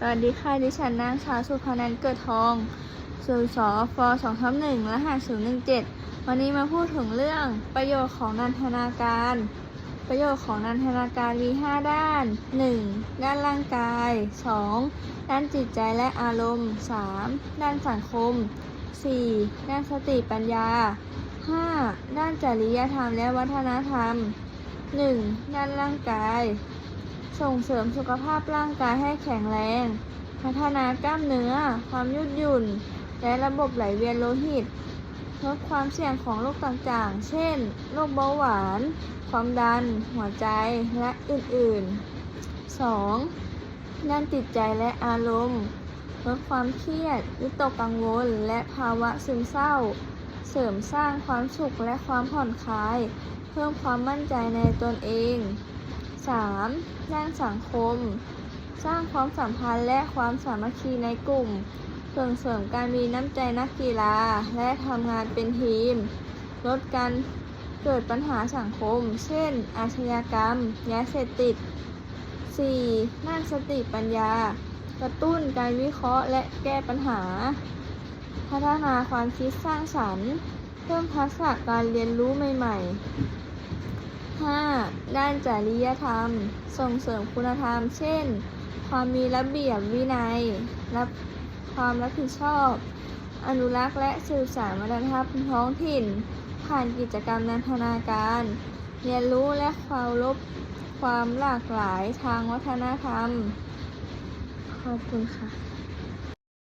สวัสดีค่ะ ดิฉันนางสาวสุภานันเกิดทองสูสอฟสองทับหนึ่งรหัสศูนย์หนึ่งเจ็ดวันนี้มาพูดถึงเรื่องประโยชน์ของนันทนาการ ประโยชน์ของนันทนาการมี5ด้าน 1. ด้านร่างกาย 2. ด้านจิตใจและอารมณ์ 3. ด้านสังคม 4. ด้านสติปัญญา 5. ด้านจริยธรรมและวัฒนธรรม 1. ด้านร่างกาย ส่งเสริมสุขภาพร่างกายให้แข็งแรง พัฒนากล้ามเนื้อ ความยืดหยุ่น และระบบไหลเวียนโลหิต ลดความเสี่ยงของโรคต่างๆ เช่น โรคเบาหวาน ความดัน หัวใจ และอื่นๆ 2. ด้านจิตใจและอารมณ์ ลดความเครียด วิตกกังวล และภาวะซึมเศร้า เสริมสร้างความสุขและความผ่อนคลาย เพิ่มความมั่นใจในตนเอง 3. ด้านสังคม สร้างความสัมพันธ์และความสามัคคีในกลุ่ม ส่งเสริมการมีน้ำใจนักกีฬา และทำงานเป็นทีม ลดการเกิดปัญหาสังคม เช่น อาชญากรรม ยาเสพติด 4. ด้านสติปัญญา กระตุ้นการวิเคราะห์และแก้ปัญหา พัฒนาความคิดสร้างสรรค์ เพิ่มทักษะการเรียนรู้ใหม่ ๆ ด้านจริยธรรม ส่งเสริมคุณธรรม เช่น ความมีระเบียบวินัย รับความรับผิดชอบ อนุรักษ์และสืบสานวัฒนธรรมท้องถิ่น ผ่านกิจกรรมนันทนาการ เรียนรู้และเคารพความหลากหลายทางวัฒนธรรม ขอบคุณค่ะ